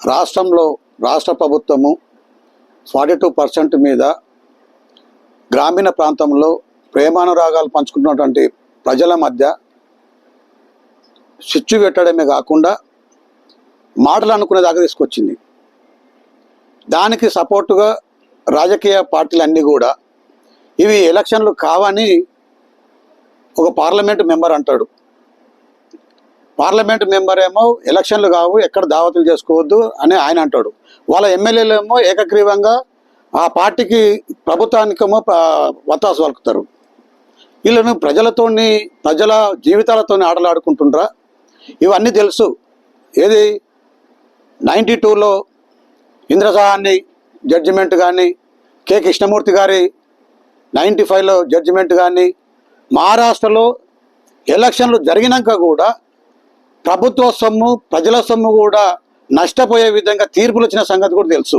రాష్ట్రంలో రాష్ట్ర ప్రభుత్వము ఫార్టీ టూ పర్సెంట్ మీద గ్రామీణ ప్రాంతంలో ప్రేమానురాగాలు పంచుకున్నటువంటి ప్రజల మధ్య స్విచ్ పెట్టడమే కాకుండా మాటలు అనుకునే దాకా తీసుకొచ్చింది. దానికి సపోర్టుగా రాజకీయ పార్టీలన్నీ కూడా ఇవి ఎలక్షన్లు కావని ఒక పార్లమెంటు మెంబర్ అంటాడు. పార్లమెంట్ మెంబర్ ఏమో ఎలక్షన్లు కావు ఎక్కడ దావతులు చేసుకోవద్దు అని ఆయన అంటాడు. వాళ్ళ ఎమ్మెల్యేలు ఏమో ఏకగ్రీవంగా ఆ పార్టీకి ప్రభుత్వానికేమో వత్తాసు పలుకుతారు. వీళ్ళను ప్రజలతోని ప్రజల జీవితాలతో ఆటలాడుకుంటుండ్రా? ఇవన్నీ తెలుసు. ఏది? నైంటీ టూలో ఇంద్రసహాన్ని జడ్జిమెంట్ కానీ కె కృష్ణమూర్తి గారి నైంటీ ఫైవ్లో జడ్జిమెంట్ కానీ మహారాష్ట్రలో ఎలక్షన్లు జరిగినాక కూడా ప్రభుత్వ సొమ్ము ప్రజల సొమ్ము కూడా నష్టపోయే విధంగా తీర్పులు వచ్చిన సంగతి కూడా తెలుసు.